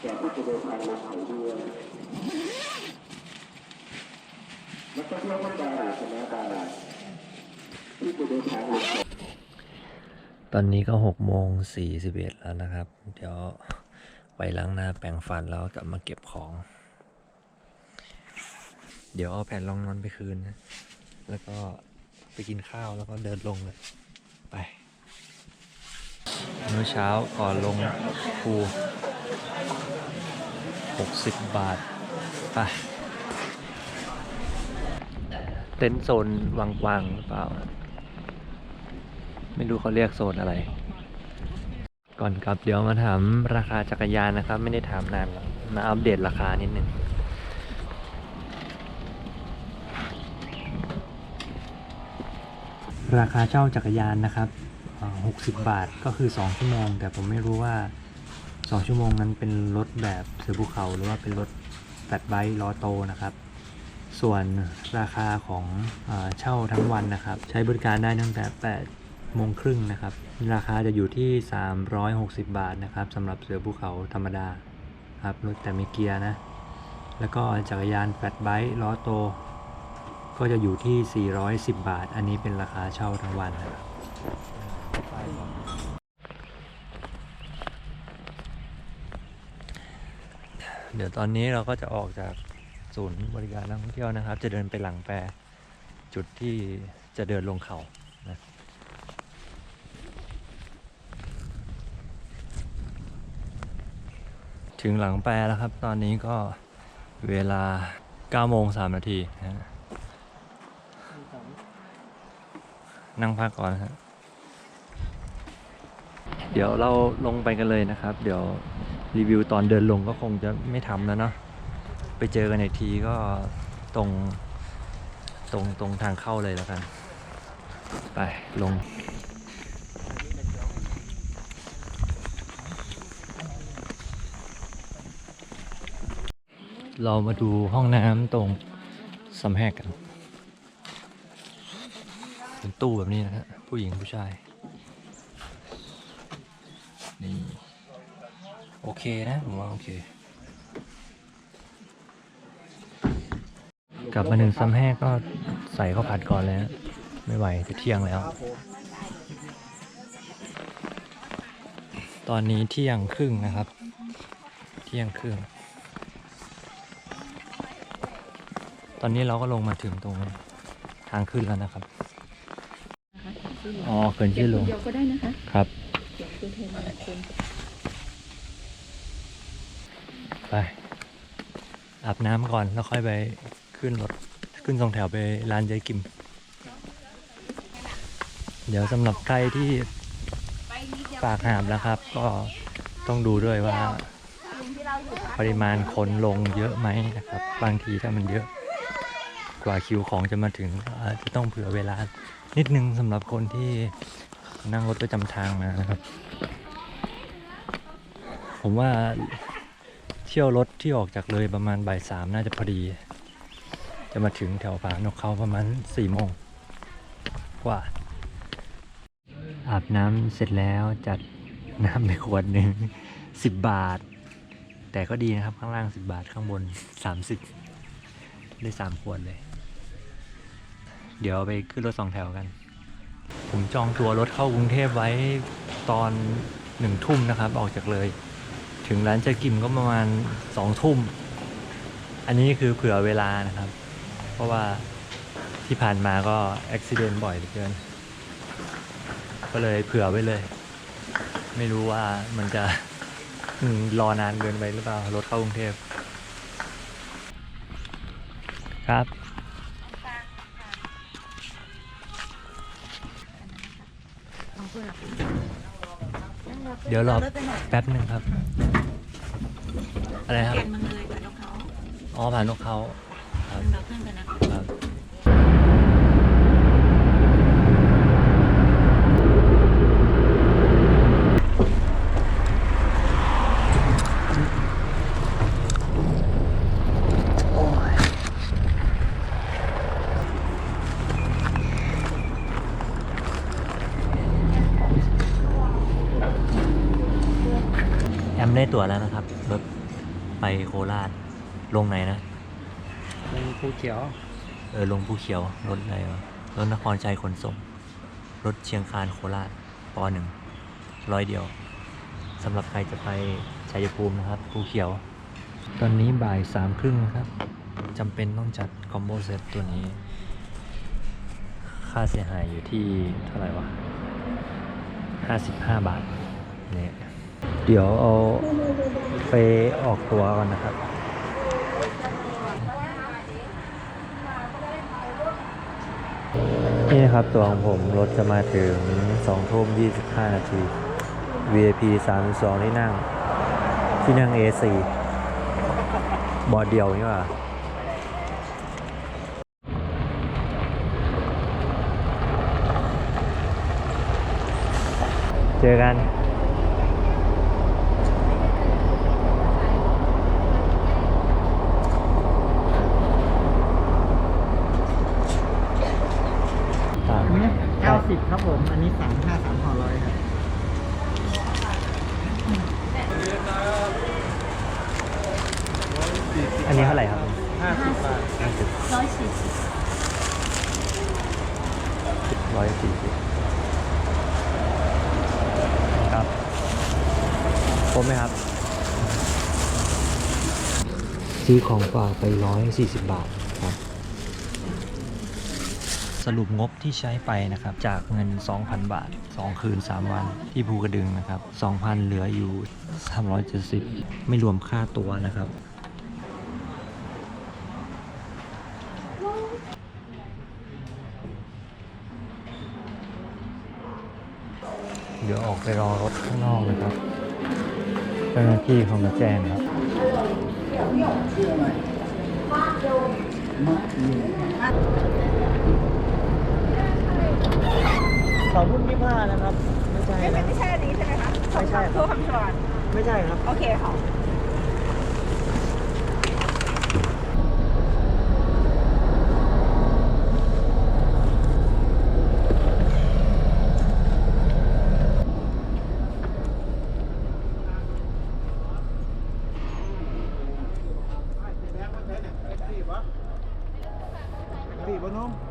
แก่ผู้จะเดินทางลงเขาด้วยนักท่องเที่ยวท่านใดคณะใดที่จะเดินทางลงเขาตอนนี้ก็หกโมงสี่สิบเอ็ดแล้วนะครับ เดี๋ยวไปล้างหน้าแปรงฟันแล้วกลับมาเก็บของ เดี๋ยวเอาแผ่นรองนอนไปคืนนะ แล้วก็ไปกินข้าวแล้วก็เดินลงเลย ไปมื้อเช้าก่อนลงภู หกสิบาท ไป เต็นโซนวางๆหรือเปล่า ไม่รู้เขาเรียกโซนอะไร ก่อนกลับเดี๋ยวมาถามราคาจักรยานนะครับ ไม่ได้ถามนานแล้วมาอัปเดตราคานิดหนึ่งราคาเช่าจักรยานนะครับ 60 บาทก็คือ 2 ชั่วโมง แต่ผมไม่รู้ว่า 2ชั่วโมงนั้นเป็นรถแบบเสือภูเขาหรือว่าเป็นรถแฟตไบค์ล้อโตนะครับ ส่วนราคาของเช่าทั้งวันนะครับ ใช้บริการได้ตั้งแต่8โมงครึ่งนะครับ ราคาจะอยู่ที่ 360 บาทนะครับสำหรับเสือภูเขาธรรมดาครับรถแต่มีเกียร์นะ แล้วก็จักรยานแฟตไบค์ล้อโต ก็จะอยู่ที่ 410 บาท อันนี้เป็นราคาเช่าทั้งวันนะครับ เดี๋ยวตอนนี้เราก็จะออกจากศูนย์บริการนักท่องเที่ยวนะครับ จะเดินไปหลังแปรจุดที่จะเดินลงเขานะถึงหลังแปรแล้วครับ ตอนนี้ก็เวลา9โมง3นาทีนะนั่งพักก่อนนะครับเดี๋ยวเราลงไปกันเลยนะครับ เดี๋ยว รีวิวตอนเดินลงก็คงจะไม่ทำแล้วเนาะไปเจอกันอีกทีก็ตรงตรงตรงทางเข้าเลยแล้วกัน ไปลงเรามาดูห้องน้ำตรงสำแหกกัน เป็นตู้แบบนี้นะฮะผู้หญิงผู้ชาย นี่ โอ เคนะผมว่าโอเค กลับมาหนึ่งซ้ำแห้งก็ใส่ข้าวผัดก่อนเลยฮะไม่ไหวจะเที่ยงแล้ว ตอนนี้เที่ยงครึ่งนะครับ เที่ยงครึ่ง ตอนนี้เราก็ลงมาถึงตรงทางขึ้นแล้วนะครับ อ๋อเกินชื่อลงเดี๋ยวก็ได้นะคะ ครับเดี๋ยวตัวแทนมาคน ไป อาบน้ำก่อนแล้วค่อยไปขึ้นรถ ขึ้นสองแถวไปร้านยายกิม เดี๋ยวสำหรับใครที่ปากหามนะครับ ก็ต้องดูด้วยว่า ปริมาณคนลงเยอะไหมนะครับ บางทีถ้ามันเยอะกว่าคิวของจะมาถึงอาจจะต้องเผื่อเวลา นิดนึงสำหรับคนที่นั่งรถประจำทางมานะครับ ผมว่า เที่ยวรถที่ออกจากเลยประมาณบ่ายสามน่าจะพอดี จะมาถึงแถวผานกเขาประมาณสี่โมงกว่า อาบน้ำเสร็จแล้วจัดน้ำไปขวดหนึ่งสิบบาท แต่ก็ดีนะครับข้างล่างสิบบาทข้างบนสามสิบได้สามขวดเลย เดี๋ยวไปขึ้นรถสองแถวกัน ผมจองตัวรถเข้ากรุงเทพไว้ตอนหนึ่งทุ่มนะครับ ออกจากเลย ถึงร้านจ๊กิมก็ประมาณสองทุ่ม อันนี้คือเผื่อเวลานะครับ เพราะว่าที่ผ่านมาก็อุบิเหตุบ่อยเหลือเกิน ก็เลยเผื่อไว้เลย ไม่รู้ว่ามันจะรอนานเกินไปหรือเปล่า รถเข้ากรุงเทพ ครับ เดี๋ยวรอแป๊บหนึ่งครับ อะไรครับ แกนมาเลยกับนกเขาอ๋อผ่านนกเขาครับเราขึ้นกันนะคะครับ มได้ตั๋วแล้วนะครับรถไปโคราชลงไหนนะลงภูเขียว เออลงภูเขียวรถอะไรวะรถนครชัยขนส่ง รถเชียงคานโคราชปหนึ่งร้อยเดียวสำหรับใครจะไปชัยภูมินะครับภูเขียว ตอนนี้บ่ายสามครึ่งนะครับจำเป็นต้องจัดคอมโบเซตตัวนี้ ค่าเสียหายอยู่ที่เท่าไหร่วะ 55 บาทเนี่ย เดี๋ยวเอาไปออกตัวก่อนนะครับ นี่นะครับตัวของผมรถจะมาถึง2ทุ่ม25 นาที VIP 32ที่นั่ง ที่นั่ง A4 บอดเดียวนี่ว่าเจอกัน อันนี้เก้าสิบครับผม อันนี้สามห้าสามห่อร้อยครับอันนี้เท่าไหร่ครับห้าสิบบาทร้อยสี่สิบร้อยสี่สิบครับครบไหมครับ ซื้อของฝากไปร้อยสี่สิบบาทค สรุปงบที่ใช้ไปนะครับ จากเงิน 2,000 บาท 2 คืน 3 วันที่ภูกระดึงนะครับ 2,000 เหลืออยู่ 370 ไม่รวมค่าตัวนะครับเดี๋ยวออกไปรอรถข้างนอกนะครับเจ้าหน้าที่เขามาแจ้งครับ สองรุ่นยี่ห้านะครับ ไม่ใช่ไม่นไม่ใช่อันนี้ใช่ไหมคะไม่ใช่ครับ ตัวคำชวนไม่ใช่ครับ โอเคค่ะพี่บนุ่ม